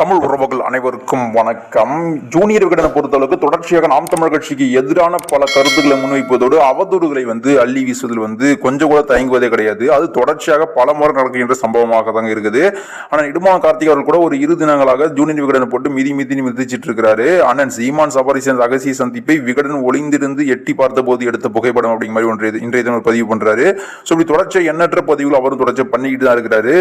தமிழ் உறவுகள் அனைவருக்கும் வணக்கம். ஜூனியர் விகடனை பொறுத்தளவுக்கு தொடர்ச்சியாக நாம் தமிழ் கட்சிக்கு எதிரான பல கருத்துக்களை முன்வைப்பதோடு அவதூறுகளை வந்து அள்ளி வீசுவதில் வந்து கொஞ்சம் கூட தயங்குவதே கிடையாது. அது தொடர்ச்சியாக பல முறை நடக்கின்ற சம்பவமாக தாங்க இருக்குது. ஆனால் இடுமான கார்த்திக் அவர்கள் கூட ஒரு இரு தினங்களாக ஜூனியர் விகடனை போட்டு மிதி மிதி மிதிச்சிட்டு இருக்கிறாரு அண்ணன் சீமான் சபரிசன் ரகசிய சந்திப்பை விகடன் ஒளிந்திருந்து எட்டி பார்த்த போது எடுத்த புகைப்படம் அப்படிங்கிற மாதிரி ஒன்று இன்றைய தினம் பதிவு பண்றாரு. ஸோ இப்படி தொடர்ச்சியாக எண்ணற்ற பதிவுகள் அவரும் தொடர்ச்சியாக பண்ணிக்கிட்டு தான் இருக்கிறாரு.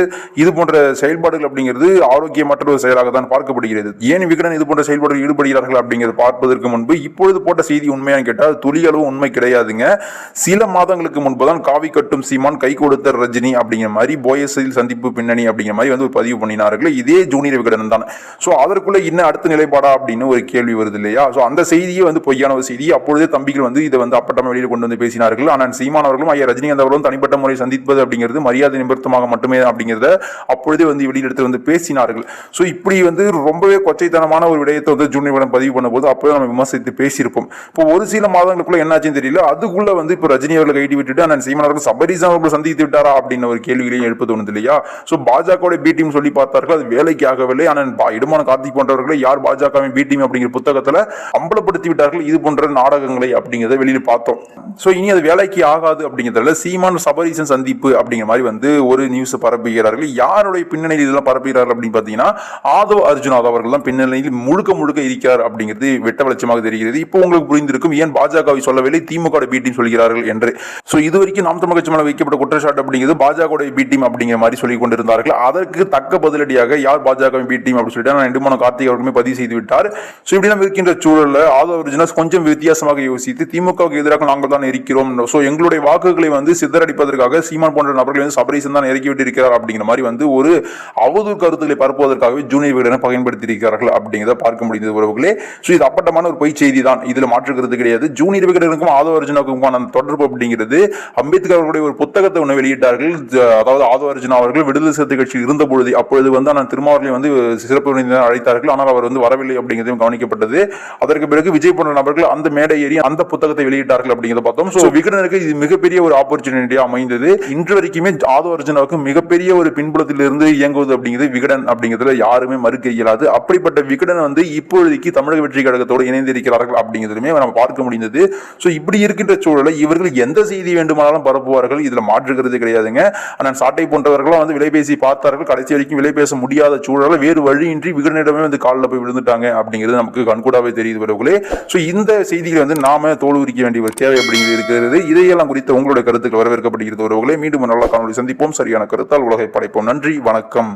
இது போன்ற செயல்பாடுகள் அப்படிங்கிறது ஆரோக்கியமற்ற ஒரு செயலாக தான் பார்க்கப்படுகிறது. ஏன் விகடன் இது போன்ற செயல்பாடுகள் ஈடுபடுகிறார்கள் அப்படிங்கிறது பார்ப்பதற்கு முன்பு இப்பொழுது போட்ட செய்தி உண்மையான்னு கேட்டால் துளி அளவு உண்மை கிடையாதுங்க. சில மாதங்களுக்கு முன்பு தான் காவி கட்டும் சீமான் கை கொடுத்த ரஜினி அப்படிங்கிற மாதிரி போயஸில் சந்திப்பு பின்னணி அப்படிங்கிற மாதிரி வந்து ஒரு பதிவு பண்ணினார்கள் இதே ஜூனியர் விகடன் தான். ஸோ அதற்குள்ள இன்னும் அடுத்த நிலைப்பாடா அப்படின்னு ஒரு கேள்வி வருது இல்லையா? ஸோ அந்த செய்தியே வந்து பொய்யான ஒரு செய்தி. அப்பொழுதே தம்பிகள் வந்து இதை வந்து அப்பட்டமாக வெளியில் கொண்டு வந்து பேசினார்கள். ஆனால் சீமான் அவர்களும் ஐயா ரஜினிகாந்த் அவர்களும் தனிப்பட்ட முறை சந்திப்பது அப்படிங்கிறது மரியாதை நிமித்தமாக மட்டுமே அப்படிங்கிறத அப்பொழுதே வந்து வெளியில் எடுத்து வந்து பேசினார்கள். ஸோ இப்படி வந்து ரொம்பவே கொச்சைத்தனமான ஒரு விடயத்தை வந்து ஜூனியர் விகடன் பதிவு பண்ணும்போது அப்போவே நம்ம விமர்சித்து பேசியிருப்போம். இப்போ ஒரு சில மாதங்களுக்குள்ள என்னாச்சுன்னு தெரியல. அதுக்குள்ள வந்து இப்போ ரஜினி அவர்களை கைட்டி விட்டுட்டு அண்ணன் சீமான் அவர்கள் சபரிசன் அவர்கள் சந்தித்து விட்டாரா அப்படின்னு ஒரு கேள்விகளையும் எழுப்பது தோணுது இல்லையா? ஸோ பாஜகவுடைய பி டீம் சொல்லி பார்த்தார்கள் அது வேலைக்கு ஆகவில்லை. ஆனால் இடமான இடுமான கார்த்திக் போன்றவர்களை யார் பாஜகவின் பி டீம் அப்படிங்கிற புத்தகத்தில் அம்பலப்படுத்தி விட்டார்கள். இது போன்ற நாடகங்களை அப்படிங்கிறத வெளியில் பார்த்தோம். ஸோ இனி அது வேலைக்கு ஆகாது அப்படிங்கிறதுல சீமான் சபரீசன் சந்திப்பு அப்படிங்கிற மாதிரி வந்து ஒரு நியூஸ் பரப்புகிறார்கள். யாருடைய பின்னணியில் இதெல்லாம் பரப்புகிறார்கள் அப்படின்னு பார்த்தீங்கன்னா ஆதவ் அர்ஜுனாத் அவர்கள் தான் பின்னணியில் முழுக்க முழுக்க இருக்கிறார் அப்படிங்கிறது வெட்ட வெளிச்சமாக தெரிகிறது. இப்போ உங்களுக்கு புரிந்திருக்கும் ஏன் பாஜகவை சொல்லவில்லை திமுக பி டீம் சொல்கிறார்கள் என்று. ஸோ இது வரைக்கும் நாம் தமிழ் கட்சி மேலே வைக்கப்பட்ட குற்றச்சாட்டு அப்படிங்கிறது பாஜக பி டீம் அப்படிங்கிற மாதிரி சொல்லிக் கொண்டிருந்தார்கள். அதற்கு தக்க பதிலடியாக யார் பாஜக பி டீம் அப்படின்னு சொல்லிட்டு நான் மூணு கார்த்திக் அவர்களுமே பதிவு செய்து விட்டார். ஸோ இப்படிலாம் இருக்கின்ற சூழலில் ஆதவ அர்ஜுனாஸ் கொஞ்சம் வித்தியாசமாக யோசித்து திமுகவுக்கு எதிராக நாங்கள் தான் இருக்கிறோம். ஸோ எங்களுடைய வாக்குகளை வந்து சிதறடிப்பதற்காக சீமான் போன்ற நபர்களை வந்து சபரீசன் தான் இறக்கிவிட்டு இருக்கிறார் அப்படிங்கிற மாதிரி வந்து ஒரு அவதூறு கருத்துக்களை பரப்புவதற்காகவே ஜூனியர் விகடனை பயன்படுத்தி இருக்கிறார்கள் அப்படிங்கிறத பார்க்க முடிந்தது உறவுகளே. ஸோ இது அப்பட்டமான ஒரு பொய் செய்தி தான் இதில் மாற்றுக்கிறது கிடையாது. ஜூனியர் விகடனுக்கும் ஆதவ அர்ஜுனாவுக்குமான தொடர்பு அப்படிங்கிறது அம்பேத்கர் அவர்களுடைய ஒரு புத்தகத்தை ஒன்று வெளியிட்டார்கள். அதாவது ஆதவ அர்ஜுனா அவர்கள் விடுதலை சிறுத்தை கட்சி இருந்த பொழுது அப்பொழுது வந்து நான் திருமாவளி வந்து சிறப்பு விருந்தினர் அழைத்தார்கள். ஆனால் அவர் வந்து வரவில்லை அப்படிங்கிறதையும் கவனிக்கப்பட்டது. அதற்கு பிறகு விஜய் போன்ற நபர்கள் அந்த மேடை ஏறி அந்த புத்தகத்தை வெளியிட்டார்கள் அப்படிங்கிறத பார்த்தோம். ஸோ விகடனுக்கு இது மிகப்பெரிய ஒரு ஆப்பர்ச்சுனிட்டியாக அமைந்தது. இன்று வரைக்குமே ஆதவ அர்ஜுனாவுக்கு மிகப்பெரிய ஒரு பின்புலத்திலிருந்து இயங்குவது அப்படிங்கிறது விகடன் அப்படிங்கிறதுல யாருமே மறுக்க இயலாது. அப்படிப்பட்ட விகடன் வந்து இப்பொழுதைக்கு தமிழக வெற்றி கழகத்தோடு இணைந்திருக்கிறார்கள் அப்படிங்கிறதுமே நம்ம பார்க்க முடிந்தது. ஸோ இப்படி இருக்கின்ற சூழலை இவர்கள் எந்த செய்தி வேண்டுமானாலும் பரப்புவார்கள். இதில் மாற்றுகிறது கிடையாதுங்க. ஆனால் சாட்டை போன்றவர்களும் வந்து விலை பேசி பார்த்தார்கள். கடைசி வரைக்கும் விலை பேச முடியாத சூழலில் வேறு வழியின்றி விகடனிடமே வந்து காலில் போய் விழுந்துட்டாங்க அப்படிங்கிறது நமக்கு கண்கூடாவே தெரியுது வரவுகளே ஸோ இந்த செய்திகளை வந்து நாம தோல் உரிக்க வேண்டிய ஒரு தேவை அப்படிங்கிறது இருக்கிறது. இதையெல்லாம் குறித்த உங்களுடைய கருத்துக்கள் வரவேற்கப்படுகிறது உறவுகளே மீண்டும் நல்ல காணொலி சந்திப்போம். சரியான கருத்தால் உலகை படைப்போம். நன்றி. வணக்கம்.